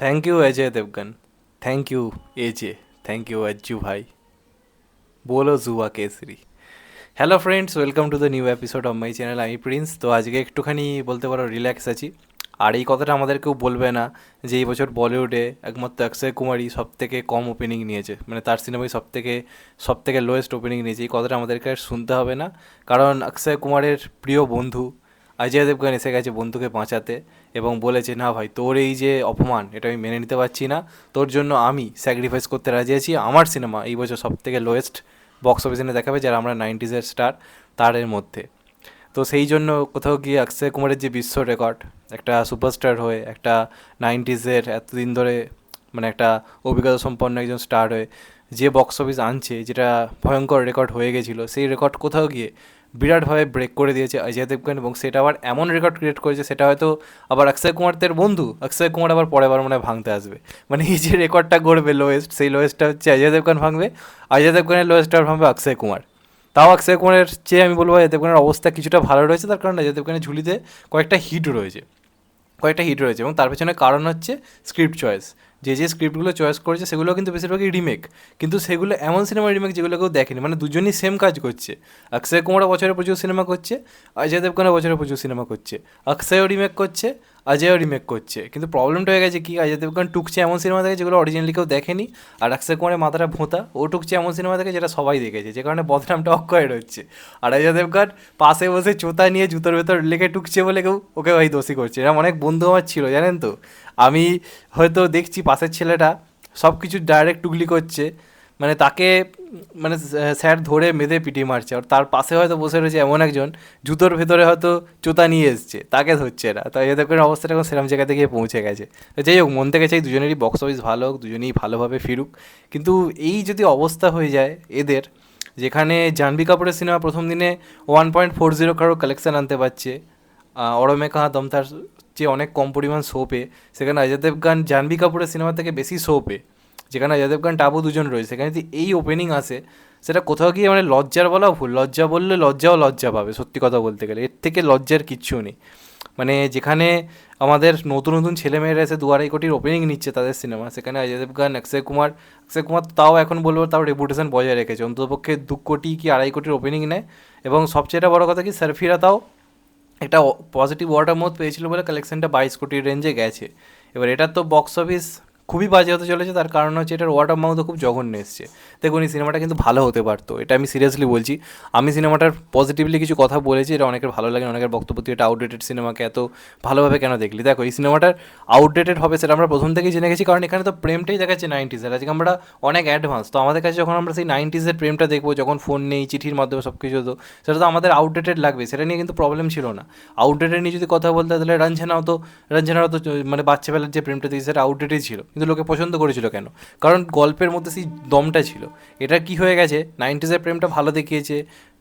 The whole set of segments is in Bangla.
thank you Ajay Devgan thank you AJ thank you Ajju भाई বলো জুয়া Kesari hello friends welcome to the new episode of my channel আমি প্রিন্স তো আজকে একটুখানি বলতে পারো রিল্যাক্স আছি আর এই কথাটা আমাদের কেউ বলবে না যে এই বছর বলিউডে একমাত্র অক্ষয় কুমারই সব থেকে কম ওপেনিং নিয়েছে মানে তার সিনেমাই সব থেকে সব থেকে লোয়েস্ট ওপেনিং নিয়েছে এই কথাটা আমাদেরকে আর শুনতে হবে না কারণ অক্ষয় কুমারের প্রিয় বন্ধু অজয় দেবগান এসে গেছে বন্ধুকে বাঁচাতে এবং বলেছে, না ভাই, তোর এই যে অপমান, এটা আমি মেনে নিতে পারছি না। তোর জন্য আমি স্যাক্রিফাইস করতে রাজি আছি। আমার সিনেমা এই বছর সব থেকে লোয়েস্ট বক্স অফিসে দেখাবে, যারা আমরা নাইনটিজের স্টার তারের মধ্যে। তো সেই জন্য কোথাও গিয়ে অক্ষয় কুমারের যে বিশ্ব রেকর্ড একটা সুপারস্টার হয়ে, একটা নাইনটিজের এতদিন ধরে মানে একটা অভিজ্ঞতা সম্পন্ন একজন স্টার হয়ে, যে বক্স অফিস আনছে, যেটা ভয়ঙ্কর রেকর্ড হয়ে গেছিল, সেই রেকর্ড কোথাও গিয়ে বিরাটভাবে ব্রেক করে দিয়েছে অজয় দেবগান এবং সেটা আবার এমন রেকর্ড ক্রিয়েট করেছে, সেটা হয়তো আবার অক্ষয় কুমারদের বন্ধু, অক্ষয় কুমার আবার পরের বার মনে হয় ভাঙতে আসবে। মানে এই যে রেকর্ডটা গড়বে লোয়েস্ট সেই লোয়েস্টটা হচ্ছে অজয় দেবগান ভাঙবে, অজয় দেবগানের লোয়েস্টটা ভাঙবে অক্ষয় কুমার। তাও অক্ষয় কুমারের চেয়ে আমি বলব অজয় দেবগানের অবস্থা কিছুটা ভালো রয়েছে, তার কারণ অজয় দেবগানের ঝুলিতে কয়েকটা হিট রয়েছে। কয়েকটা হিট রয়েছে এবং তার পেছনে কারণ হচ্ছে স্ক্রিপ্ট চয়েস যে যে স্ক্রিপ্টগুলো চয়েস করেছে সেগুলো কিন্তু বেশিরভাগই রিমেক কিন্তু সেগুলো এমন সিনেমা রিমেক যেগুলো কেউ দেখেনি। মানে দুজনই সেম কাজ করছে। অক্ষয় কুমারও বছরে প্রচুর সিনেমা করছে, অজয় দেবগনও বছরে প্রচুর সিনেমা করছে। অক্ষয়ও রিমেক করছে অজয়ও রিমেক করছে। কিন্তু প্রবলেমটা হয়ে গেছে কি, অজয় দেবগন টুকছে এমন সিনেমা দেখে যেগুলো অরিজিনালি কেউ দেখেনি, আর অক্ষয় কুমারের মাথাটা ভোঁতা, ও টুকছে এমন সিনেমা দেখে যেটা সবাই দেখেছে, যে কারণে বদনামটা অক্ষয়ের হচ্ছে। আর অজয় দেবগন পাশে বসে চোতা নিয়ে জুতোর ভেতর লেগে টুকছে বলে কেউ, ওকে ভাই দোষী করছে। এরকম অনেক বন্ধু আমার ছিল, জানেন তো? আমি হয়তো দেখছি পাশের ছেলেটা সব কিছু ডাইরেক্ট টুগলি করছে। মানে তাকে মানে স্যার ধরে মেধে পিটি মারছে। আর তার পাশে হয়তো বসে রয়েছে এমন একজন, জুতোর ভেতরে হয়তো জুতা নিয়ে এসছে। তাকে ধরছে না তাই এদের করে অবস্থাটা এখন সেরকম জায়গাতে গিয়ে পৌঁছে গেছে। যাই হোক, মন থেকে চাই দুজনেরই বক্স অফিস ভালো হোক, দুজনেই ভালোভাবে ফিরুক। কিন্তু এই যদি অবস্থা হয়ে যায় এদের, যেখানে জাহ্নবী কাপুরের সিনেমা প্রথম দিনে ওয়ান পয়েন্ট ফোর জিরো কারও কালেকশান আনতে পারছে অরমে কাহা দমতার যে অনেক কম পরিমাণ শো পেয়ে, সেখানে অজয় দেবগান জাহ্নবী কাপুরের সিনেমা থেকে বেশি শো পেয়ে। যেখানে অজয় দেবগান, টাবু দুজন রয়েছে। সেখানে যদি এই ওপেনিং আসে, সেটা কোথাও গিয়ে মানে লজ্জার বলাও ভুল। লজ্জা বললে লজ্জাও লজ্জা পাবে, সত্যি কথা বলতে গেলে। এর থেকে লজ্জার কিচ্ছু নেই। মানে যেখানে আমাদের নতুন নতুন ছেলেমেয়েরা এসে দু আড়াই কোটির ওপেনিং নিচ্ছে তাদের সিনেমা সেখানে অজয় দেবগান, অক্ষয় কুমার। অক্ষয় কুমার তাও এখন বলব তাও রেপুটেশন বজায় রেখেছে। অন্ততপক্ষে দু কোটি কি আড়াই কোটির ওপেনিং নেয়? এবং সবচেয়ে বড় কথা কি, সার্ফিরা তাও একটা পজিটিভ ওয়ার্ডার মত পেয়েছিল বলে কালেকশনটা বাইশ কোটির রেঞ্জে গেছে। এবার এটার তো বক্স অফিস খুবই বাজে হতে চলেছে, তার কারণ হচ্ছে এটার ওয়ার্ড অফ মাউথও খুব জঘন্য এসছে। দেখুন, এই সিনেমাটা কিন্তু ভালো হতে পারতো, এটা আমি সিরিয়াসলি বলছি। আমি সিনেমাটার পজিটিভলি কিছু কথা বলেছি, এটা অনেকের ভালো লাগে অনেকের বক্তব্য এটা আউটডেটেড সিনেমাকে এত ভালোভাবে কেন দেখলি? দেখো, এই সিনেমাটার আউটডেটেড হবে সেটা আমরা প্রথম থেকেই জেনে গেছি, কারণ এখানে তো প্রেমটাই দেখাচ্ছে নাইনটিজের আজকে আমরা অনেক অ্যাডভান্স তো আমাদের কাছে যখন আমরা সেই নাইনটিজের প্রেমটা দেখব, যখন ফোন নেই, চিঠির মাধ্যমে সব কিছু হতো, সেটা তো আমাদের আউটডেটেড লাগবে, সেটা নিয়ে কিন্তু প্রবলেম ছিল না। আউটডেটেড নিয়ে যদি কথা বলতে, তাহলে রঞ্জনাও তো রঞ্জনাও তো মানে বাচ্চাবেলার যে প্রেমটা দিয়েছে সেটা আউটডেটেড ছিল। কিন্তু লোকে পছন্দ করেছিল কেন? কারণ গল্পের মধ্যে সেই দমটা ছিল। এটা কি হয়ে গেছে? নাইনটিজের প্রেমটা ভালো দেখিয়েছে,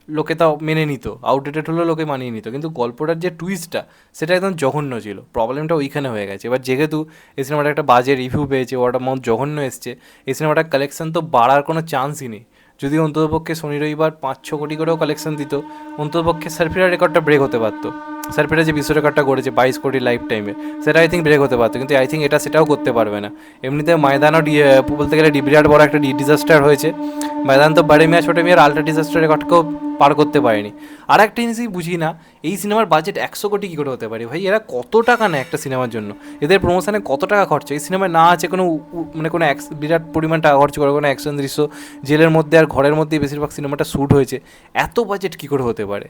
লোকে তাও মেনে নিত। আউটডেটেড হলেও লোকে মানিয়ে নিত। কিন্তু গল্পটার যে টুইস্টটা সেটা একদম জঘন্য ছিল। প্রবলেমটা ওইখানে হয়ে গেছে। এবার যেহেতু এই সিনেমাটা একটা বাজে রিভিউ পেয়েছে ওটা মত জঘন্য এসছে, এই সিনেমাটার কালেকশন তো বাড়ার কোনো চান্সই নেই। যদি অন্ততপক্ষে শনি রবিবার পাঁচ ছ কোটি করেও কালেকশন দিত, অন্ততপক্ষে সার্ফিরার রেকর্ডটা ব্রেক হতে পারতো। সার্ফিরা যে বিশ্ব রেকর্ডটা করেছে বাইশ কোটি লাইফ টাইমে সেটা আই থিঙ্ক ব্রেক হতে পারতো, কিন্তু আই থিঙ্ক এটা সেটাও করতে পারবে না। এমনিতে ময়দানও বলতে গেলে বিরাট বড় একটা ডিজাস্টার হয়েছে। ময়দান তো বাড়ি মেয়া ছোটো মেয়ের আলট্রা ডিজাস্টার রেকর্ডকেও পার করতে পারেনি। আর একটা জিনিসই বুঝি না, এই সিনেমার বাজেট একশো কোটি কী করে হতে পারে? ভাই, এরা কত টাকা নেয় একটা সিনেমার জন্য? এদের প্রমোশনে কত টাকা খরচ? এই সিনেমায় না আছে কোনো মানে কোনো বিরাট পরিমাণ টাকা খরচ করে, কোনো অ্যাকশন দৃশ্য, জেলের মধ্যে আর ঘরের মধ্যে বেশিরভাগ সিনেমাটা শ্যুট হয়েছে। এত বাজেট কী করে হতে পারে?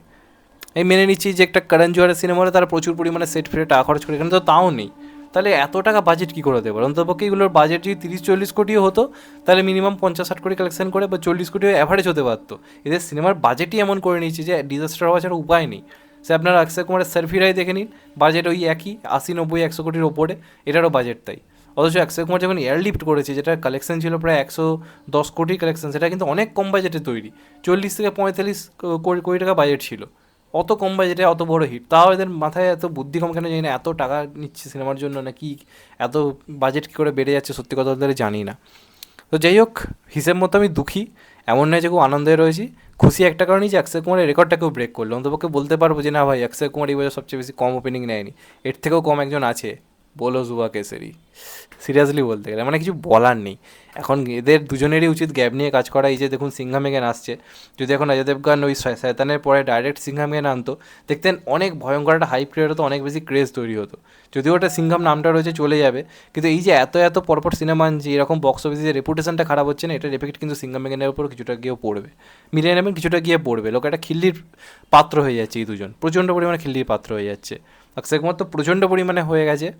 এই মেনে নিচ্ছি যে একটা করণ জোয়ারের সিনেমা হলে তারা প্রচুর পরিমাণে সেট ফিরে টাকা খরচ করে এখানে তো তাও নেই। তাহলে এত টাকা বাজেট কী করে পারে অন্তপক্ষে এগুলোর বাজেট যদি তিরিশ, চল্লিশ কোটিও হতো, তাহলে মিনিমাম পঞ্চাশ, ষাট কোটি কালেকশন করে বা চল্লিশ কোটি অ্যাভারেজ হতে পারতো। এদের সিনেমার বাজেটই এমন করে নিয়েছে যে ডিজাস্টার হওয়া ছাড়া উপায় নেই। সে আপনার অক্ষয় কুমারের সার্ফিরাই দেখে নিন বাজেট ওই একই, আশি, নব্বই, একশো কোটির ওপরে, এটারও বাজেট তাই। অথচ অক্ষয় কুমার যখন এয়ারলিফ্ট করেছে, যেটা কালেকশন ছিল প্রায় একশো দশ কোটি কালেকশন সেটা কিন্তু অনেক কম বাজেটে তৈরি। চল্লিশ থেকে পঁয়তাল্লিশ কোটি টাকা বাজেট ছিল। অত কম বাজেটে, অত বড় হিট তাও এদের মাথায় এত বুদ্ধি কম কেন জানি না, এত টাকা নিচ্ছে সিনেমার জন্য না কি, এত বাজেট কী করে বেড়ে যাচ্ছে সত্যি কথা ধরে জানি না। তো যাই হোক, হিসেব মতো আমি দুঃখী, এমন নয় যে খুব আনন্দে রয়েছি। খুশি একটা কারণেই যে অক্ষয় কুমারের রেকর্ডটাকেও ব্রেক করল। অন্তপক্ষে বলতে পারব যে না ভাই, অক্ষয় কুমার এই বছর সবচেয়ে বেশি কম ওপেনিং নেয়নি। এর থেকেও কম একজন আছে। বলো জুয়া কেসেরি সিরিয়াসলি বলতে গেলে মানে কিছু বলার নেই। এখন এদের দুজনেরই উচিত গ্যাপ নিয়ে কাজ করা। এই যে দেখুন সিংহাম এগেন আসছে। যদি এখন অজয় দেবগান ওই শয়তানের পরে ডাইরেক্ট সিংহাম এগেন আনতো, দেখতেন অনেক ভয়ঙ্কর একটা হাইপ ক্রিয়েট হতো, অনেক বেশি ক্রেজ তৈরি হতো। যদিও ওটা সিংহাম নামটা রয়েছে, চলে যাবে। কিন্তু এই যে এত এত পরপর সিনেমা আনছে এরকম বক্স অফিসে যে রেপুটেশনটা খারাপ হচ্ছে না এটার এফেক্ট কিন্তু সিংহাম এগেনের উপর কিছুটা গিয়েও পড়বে। মিলিয়ে নেবেন কিছুটা গিয়ে পড়বে। লোক একটা খিল্লির পাত্র হয়ে যাচ্ছে এই দুজন। প্রচণ্ড পরিমাণে খিল্লির পাত্র হয়ে যাচ্ছে। অক্ষয় কুমার তো প্রচণ্ড পরিমাণে হয়ে গেছে।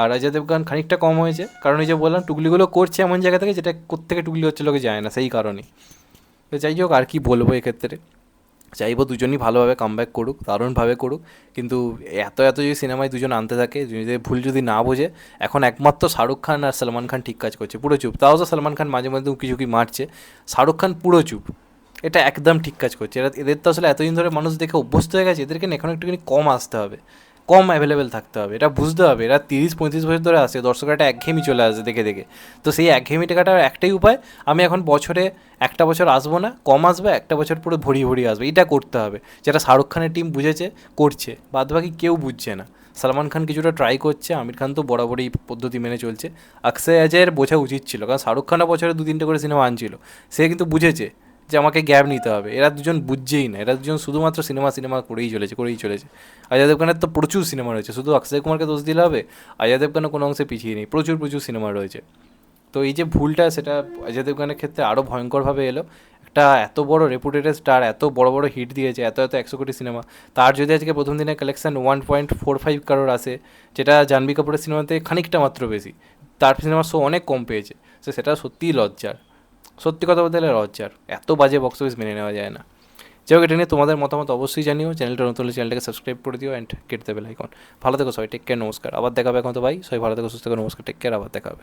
আর অজয় দেবগান খানিকটা কম হয়েছে। কারণ এই যে বললাম, টুকলিগুলো করছে এমন জায়গা থেকে যেটা কোত্থেকে টুকলি হচ্ছে লোকে যায় না, সেই কারণেই তো যাই হোক, আর কি বলব এক্ষেত্রে? চাইব দুজনই ভালোভাবে কামব্যাক করুক, দারুণভাবে করুক, কিন্তু এত এত যদি সিনেমায় দুজন আনতে থাকে, যদি ভুল যদি না বোঝে, এখন একমাত্র শাহরুখ খান আর সলমান খান ঠিক কাজ করছে, পুরো চুপ। তাও তো সলমান খান মাঝে মধ্যে উঁকি ঝুঁকি মারছে, শাহরুখ খান পুরো চুপ। এটা একদম ঠিক কাজ করছে। এরা, এদের তো আসলে এতদিন ধরে মানুষ দেখে অভ্যস্ত হয়ে গেছে, এদেরকে এখন একটুখানি কম আসতে হবে। কম অ্যাভেলেবেল থাকতে হবে। এটা বুঝতে হবে। এরা তিরিশ, পঁয়ত্রিশ বছর ধরে আসে দর্শকের একটা একঘেয়েমি চলে আসে দেখে দেখে। তো সেই একঘেয়েমি টাকাটার একটাই উপায়, আমি এখন বছরে একটা বছর আসব না, কম আসবে, একটা বছর পুরো ভরিয়ে ভরিয়ে আসবে। এটা করতে হবে। যেটা শাহরুখ খানের টিম বুঝেছে, করছে। বাদ বাকি কেউ বুঝছে না। সালমান খান কিছুটা ট্রাই করছে, আমির খান তো বরাবরই পদ্ধতি মেনে চলছে। অক্ষয় অজয়ের বোঝা উচিত ছিল। কারণ শাহরুখ খানও বছরে দু তিনটে করে সিনেমা আনছিল। সে কিন্তু বুঝেছে যে আমাকে গ্যাপ নিতে হবে। এরা দুজন বুঝছেই না। এরা দুজন শুধুমাত্র সিনেমা সিনেমা করেই চলেছে করেই চলেছে। অজয় দেবগানের তো প্রচুর সিনেমা রয়েছে। শুধু অক্ষয় কুমারকে দোষ দিলে হবে অজয় দেবগানও কোনো অংশে পিছিয়ে নেই। প্রচুর প্রচুর সিনেমা রয়েছে। তো এই যে ভুলটা, সেটা অজয় দেবগানের ক্ষেত্রে আরও ভয়ঙ্করভাবে এলো। একটা এত বড় রেপুটেটেড স্টার এত বড় বড় হিট দিয়েছে, এত এত একশো কোটি সিনেমা। তার যদি আজকে প্রথম দিনের collection one point four five কারোর আসে, যেটা জাহ্নবী কাপুরের সিনেমাতে খানিকটা মাত্র বেশি, তার সিনেমার শো অনেক কম পেয়েছে। তো সেটা সত্যিই লজ্জার। সত্যি কথা বলতে গেলে লজ্জার এত বাজে বক্স অফিস মেনে নেওয়া যায় না। যাই হোক, এটা নিয়ে তোমাদের মতামত অবশ্যই জানিও। চ্যানেলটা নতুন চ্যানেলটাকে সাবস্ক্রাইব করে দিও অ্যান্ড কেটে দেবে লাইকন ভালো থেকো সবাই টেক কেয়ার নমস্কার। আবার দেখাবে এখন তো ভাই। সবাই ভালো থেকো, সুস্থ থেকো, নমস্কার টেক কেয়ার আবার দেখাবে।